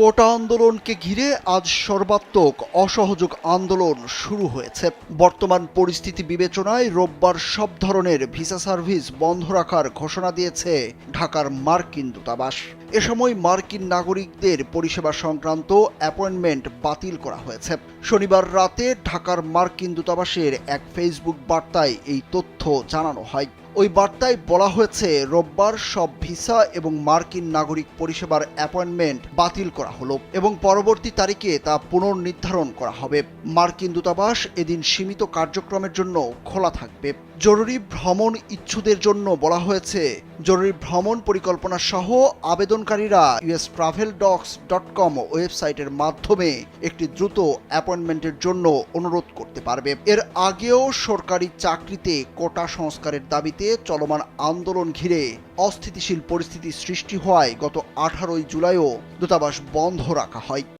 কোটা আন্দোলনকে ঘিরে আজ সর্বাত্মক অসহযোগ আন্দোলন শুরু হয়েছে। বর্তমান পরিস্থিতি বিবেচনায় রোববার সব ধরনের ভিসা সার্ভিস বন্ধ রাখার ঘোষণা দিয়েছে ঢাকার মার্কিন দূতাবাস। এ সময় মার্কিন নাগরিকদের পরিষেবা সংক্রান্ত অ্যাপয়েন্টমেন্ট বাতিল করা হয়েছে। শনিবার রাতে ঢাকার মার্কিন দূতাবাসের এক ফেসবুক বার্তায় এই তথ্য জানানো হয়। ওই বার্তায় বলা হয়েছে, রোববার সব ভিসা এবং মার্কিন নাগরিক পরিষেবার অ্যাপয়েন্টমেন্ট বাতিল করা হলো এবং পরবর্তী তারিখে তা পুনর্নির্ধারণ করা হবে। মার্কিন দূতাবাস এদিন সীমিত কার্যক্রমের জন্য খোলা থাকবে। জরুরি ভ্রমণ ইচ্ছুদের জন্য বলা হয়েছে জরুরি ভ্রমণ পরিকল্পনা সহ আবেদনকারীরা US travel docs dot com ওয়েবসাইটের মাধ্যমে একটি দ্রুত অ্যাপয়েন্টমেন্টের জন্য অনুরোধ করতে পারবে। এর আগেও সরকারি চাকরিতে কোটা সংস্কারের দাবিতে চলমান আন্দোলন ঘিরে অস্থিতিশীল পরিস্থিতি সৃষ্টি হওয়ায় গত আঠারোই জুলাইও দূতাবাস বন্ধ রাখা হয়।